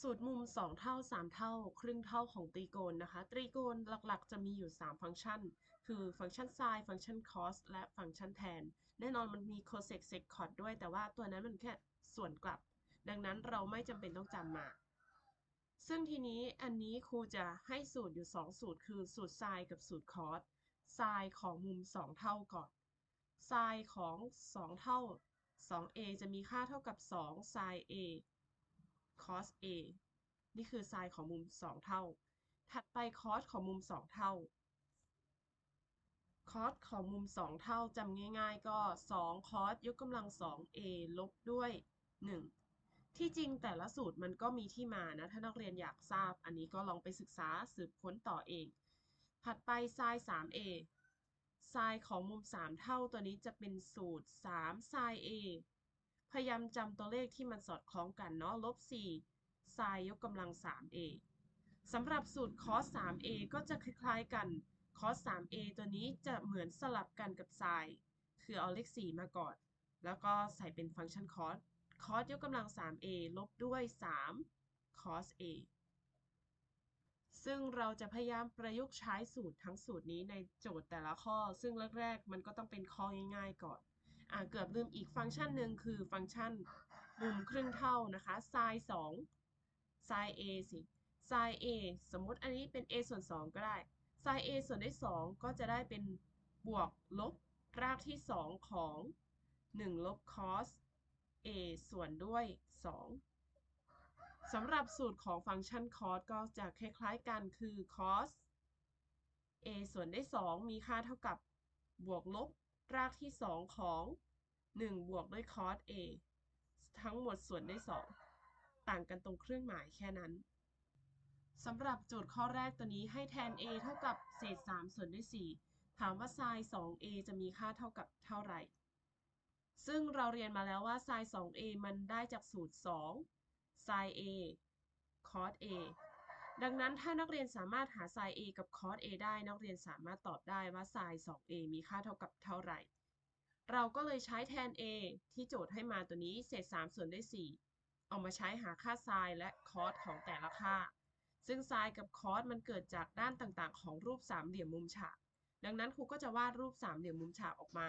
สูตรมุม 2 เท่า 3 เท่า ครึ่งเท่าของตรีโกณนะคะ ตรีโกณหลักๆ จะมีอยู่ 3 ฟังก์ชัน คือฟังก์ชัน sin ฟังก์ชัน cos และฟังก์ชัน tan แน่นอนมันมี cosec secant ด้วย แต่ว่าตัวนั้นมันแค่ส่วนกลับ ดังนั้นเราไม่จำเป็นต้องจำมา ซึ่งทีนี้อันนี้ครูจะให้สูตรอยู่ 2 สูตร คือสูตร sin กับสูตร cos sin ของมุม 2 เท่าก่อน sin ของ 2 เท่า 2a จะมีค่าเท่ากับ2 sin a cos a นี่คือ sin ของมุม 2 เท่า ถัดไป cos ของมุม 2 เท่า cos ของมุม 2 เท่าจำง่าย ๆ ก็ 2 cos ยกกำลัง 2a ลบด้วย 1 ที่จริงแต่ละสูตรมันก็มีที่มานะ ถ้านักเรียนอยากทราบ อันนี้ก็ลองไปศึกษาสืบค้นต่อเอง ถัดไป sin 3a sin ของมุม 3 เท่าตัวนี้จะเป็นสูตร3 sin a พยายามจำตัวเลขที่มันสอดคล้องกันเนาะลบ4 sin ยกกำลัง 3a สำหรับสูตร cos 3a ก็จะคล้ายๆกัน cos 3a ตัวนี้จะเหมือนสลับกันกับ sin คือเอาเลข 4 มาก่อน แล้วก็ใส่เป็นฟังก์ชัน cos cos ยกกำลัง 3a ลบด้วย 3 cos a ซึ่งเราจะพยายามประยุกต์ใช้สูตรทั้งสูตรนี้ในโจทย์แต่ละข้อ ซึ่งแรกๆมันก็ต้องเป็นข้อง่ายๆก่อน เกือบลืมอีกฟังก์ชันหนึ่งคือฟังก์ชันมุมครึ่งเท่านะคะ sin 2 sin a สิ sin a สมมุติอันนี้เป็น a ส่วน 2 ก็ได้ sin a ส่วนด้วย 2 ก็จะได้เป็นบวกลบรากที่ 2 ของ 1 ลบ cos a ส่วนด้วย 2 สำหรับสูตรของฟังก์ชัน cos ก็จะคล้ายๆกันคือ cos a ส่วนด้วย 2 มีค่าเท่ากับบวกลบ รากที่ 2 ของ 1 บวกด้วย cos a ทั้งหมดส่วนด้วย 2 ต่างกันตรงเครื่องหมายแค่นั้นสำหรับโจทย์ข้อแรกตัวนี้ให้แทน a เท่ากับเศษ 3 ส่วนด้วย 4 ถามว่า sin 2a จะมีค่าเท่ากับเท่าไหร่ ซึ่งเราเรียนมาแล้วว่า sin 2a มันได้จากสูตร2 sin a cos a ดังนั้นถ้านักเรียนสามารถหา sin a กับ cos a ได้ นักเรียนสามารถตอบได้ว่า sin 2a มีค่าเท่ากับเท่าไหร่ เราก็เลยใช้แทน a ที่โจทย์ให้มาตัวนี้เศษ 3 ส่วนด้วย 4 เอามาใช้หาค่า sin และ cos ของแต่ละค่า ซึ่ง sin กับ cos มันเกิดจากด้านต่างๆ ของรูปสามเหลี่ยมมุมฉาก ดังนั้นครูก็จะวาดรูปสามเหลี่ยมมุมฉากออกมา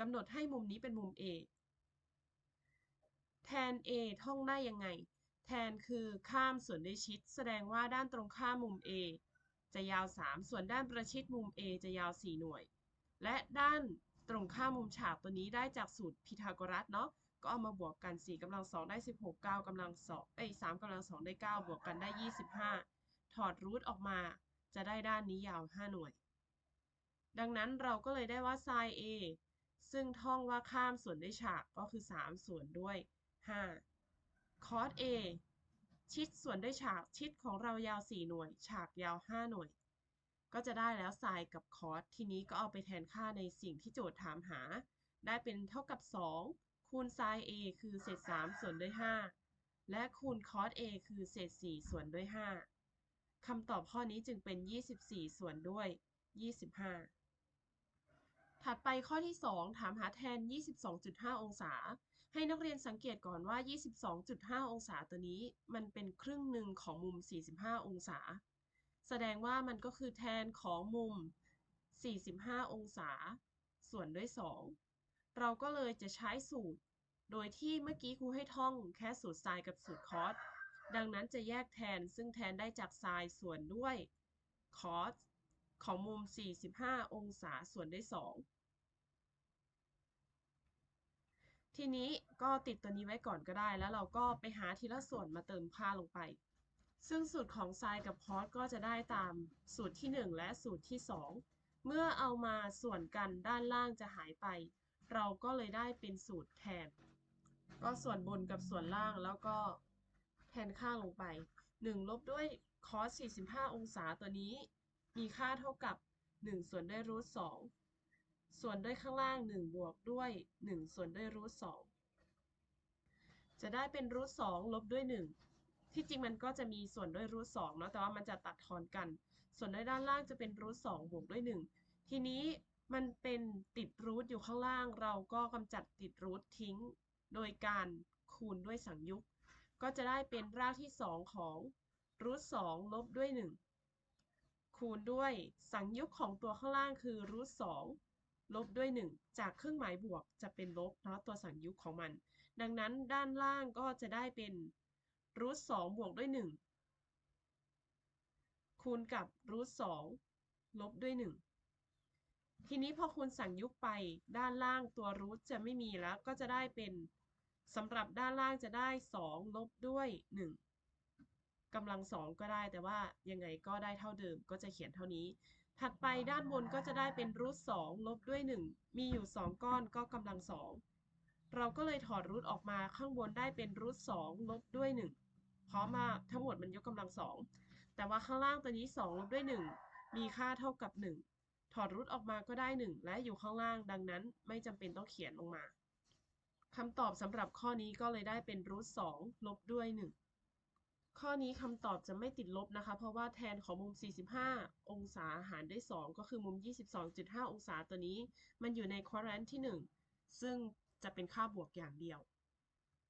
กำหนดให้มุมนี้เป็นมุม a แทน a ท่องได้ยังไง แทนคือข้ามส่วนด้วยชิด แสดงว่าด้านตรงข้ามมุม A จะยาว 3 ส่วนด้านประชิดมุม A จะยาว 4 หน่วย และด้านตรงข้ามมุมฉากตัวนี้ได้จากสูตรพีทาโกรัสเนาะก็เอามาบวกกัน 4กำลัง 2 ได้ 16 9กำลัง2เอ้ย3กำลัง 2 ได้ 9 บวกกันได้ 25 ถอดรูทออกมา จะได้ด้านนี้ยาว 5 หน่วย ดังนั้นเราก็เลยได้ว่า sin A ซึ่งท่องว่าข้ามส่วนด้วยฉากก็คือ 3 ส่วนด้วย 5 cos A ชิดส่วนด้วยฉากชิดของเรายาว 4 หน่วย ฉากยาว 5 หน่วย ก็จะได้แล้ว sin กับ cos ทีนี้ก็เอาไปแทนค่าในสิ่งที่โจทย์ถามหา ได้เป็นเท่ากับ 2 คูณ sin A คือเศษ 3 ส่วนด้วย 5 และคูณ cos A คือเศษ 4 ส่วนด้วย 5คำตอบข้อนี้จึงเป็น 24 ส่วนด้วย 25 ถัดไปข้อที่ 2 ถามหาแทน 22.5 องศา ให้นักเรียนสังเกตก่อนว่า 22.5 องศาตัวนี้ มันเป็นครึ่งหนึ่งของมุม 45 องศา แสดงว่ามันก็คือแทนของมุม 45 องศา ส่วนด้วย 2 เราก็เลยจะใช้สูตร โดยที่เมื่อกี้ครูให้ท่องแค่สูตรไซน์กับสูตรคอสดังนั้นจะแยกแทนซึ่งแทนได้จากไซน์ส่วนด้วยคอส ของมุม 45 องศาส่วนด้วย 2 ทีนี้ก็ติดตัวนี้ไว้ก่อนก็ได้ แล้วเราก็ไปหาทีละส่วนมาเติมค่าลงไป ซึ่งสูตรของไซน์กับคอสก็จะได้ตามสูตรที่ 1 และสูตรที่ 2 เมื่อเอามาส่วนกันด้านล่างจะหายไป เราก็เลยได้เป็นสูตรแทน ก็ส่วนบนกับส่วนล่างแล้วก็แทนค่าลงไป 1 ลบด้วยคอส45 องศาตัวนี้ มีค่าเท่ากับ 1 ส่วนด้วยรูท2ส่วนด้วยข้างล่าง 1 บวกด้วย 1 ส่วนด้วยรูท2จะได้เป็นรูท2ลบด้วย 1 ที่จริงมันก็จะมีส่วนด้วยรูท2เนาะแต่ว่ามันจะตัดทอนกัน ส่วนด้วยด้านล่างจะเป็นรูท2บวกด้วย 1 ทีนี้มันเป็นติดรูทอยู่ข้างล่าง เราก็กำจัดติดรูททิ้ง โดยการคูณด้วยสังยุกก็จะได้เป็นรากที่ 2 ของรูท2ลบด้วย 1 คูณด้วยสังยุกของตัวข้างล่างคือรูท2ลบด้วย 1 จากเครื่องหมายบวกจะเป็นลบเนาะตัวสังยุกของมัน ดังนั้นด้านล่างก็จะได้เป็นรูท2บวกด้วย 1 คูณกับรูท2ลบด้วย 1 ทีนี้พอคูณสังยุกไปด้านล่างตัวรูทจะไม่มีแล้วก็จะได้เป็นสำหรับด้านล่างจะได้ 2 ลบด้วย 1 กำลัง2ก็ได้ แต่ว่ายังไงก็ได้เท่าเดิมก็จะเขียนเท่านี้ ถัดไปด้านบนก็จะได้เป็นรูท2ลบด้วย 1 มีอยู่ 2 ก้อนก็กำลัง2เราก็เลยถอดรูทออกมาข้างบนได้เป็นรูท2ลบด้วย 1 เพราะมาทั้งหมดมันยกกำลัง2แต่ว่าข้างล่างตัวนี้2ลบด้วย 1 มีค่าเท่ากับ 1 ถอดรูทออกมาก็ได้ 1 และอยู่ข้างล่างดังนั้นไม่จำเป็นต้องเขียนลงมาคำตอบสำหรับข้อนี้ก็เลยได้เป็นรูท2ลบด้วย 1 ข้อนี้คำตอบจะไม่ติดลบนะคะ เพราะว่าแทนของมุม 45 องศาหารด้วย 2 ก็คือมุม 22.5 องศาตัวนี้ มันอยู่ในควอดแรนต์ที่ 1 ซึ่งจะเป็นค่าบวกอย่างเดียว